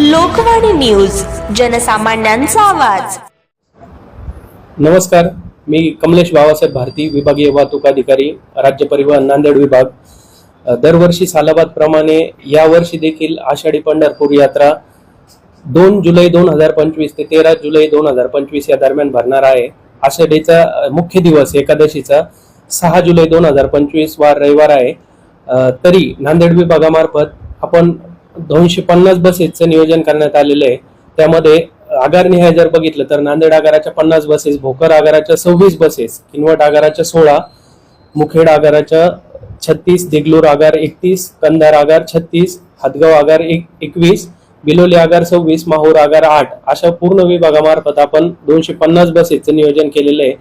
Lokvani news जनसामान्यांचा आवाज. नमस्कार मी कमलेश बाबासाहेब भारती विभागीय वाहतूक अधिकारी राज्य परिवहन नांदेड विभाग. अ, दरवर्षी सालाबादप्रमाणे यावर्षी देखील आषाढी पंढरपूर यात्रा दोन जुलै दोन हजार पंचवीस ते तेरा जुलै दोन हजार पंचवीस या दरम्यान भरणार आहे. आषाढीचा मुख्य दिवस एकादशीचा सहा जुलै दोन हजार पंचवीस वार रविवार आहे. तरी नांदेड विभागामार्फत आपण दोनशे पन्नास बसेसचं नियोजन करण्यात आलेलं आहे. त्यामध्ये आगारनिहाय जर बघितलं तर नांदेड आगाराच्या पन्नास बसेस भोकर आगाराच्या सव्वीस बसेस किनवट आगाराच्या सोळा मुखेड आगाराच्या छत्तीस देगलूर आगार एकतीस कंधार आगार छत्तीस हदगाव आगार एक एकवीस बिलोली आगार सव्वीस माहूर आगार आठ अशा पूर्ण विभागामार्फत आपण दोनशे पन्नास बसेसचं नियोजन केलेलं आहे.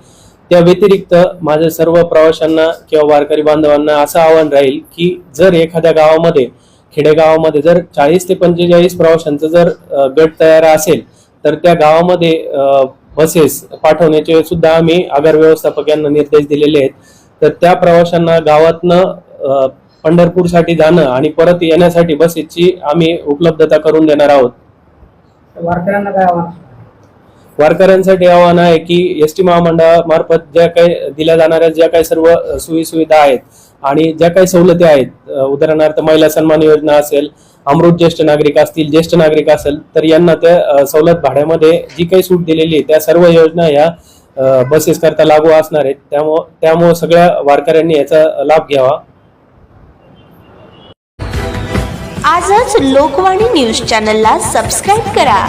त्या व्यतिरिक्त माझ्या सर्व प्रवाशांना किंवा वारकरी बांधवांना असं आव्हान राहील की जर एखाद्या गावामध्ये खेडेगावामध्ये जर चाळीस ते पंचेचाळीस प्रवाशांचं जर गट तयार असेल तर त्या गावामध्ये बसेस पाठवण्याचे सुद्धा आम्ही आगार व्यवस्थापक यांना निर्देश दिलेले आहेत. तर त्या प्रवाशांना गावातनं पंढरपूरसाठी जाणं आणि परत येण्यासाठी बसेसची आम्ही उपलब्धता करून देणार आहोत. वारकऱ्यांना काय वारकऱ्यांसाठी आव्हान आहे की एस टी महामंडळामार्फत ज्या काही दिल्या जाणाऱ्या ज्या काही सर्व सोयी सुविधा आहेत आणि ज्या काही सवलती आहेत उदाहरणार्थ महिला सन्मान योजना असेल अमृत ज्येष्ठ नागरिक असतील ज्येष्ठ नागरिक असेल तर यांना त्या सवलत भाड्यामध्ये जी काही सूट दिलेली आहे त्या सर्व योजना या बसेस करता लागू असणार आहेत. त्यामुळं त्यामुळं सगळ्या वारकऱ्यांनी याचा लाभ घ्यावा. आजच लोकवाणी न्यूज चॅनलला सबस्क्राईब करा.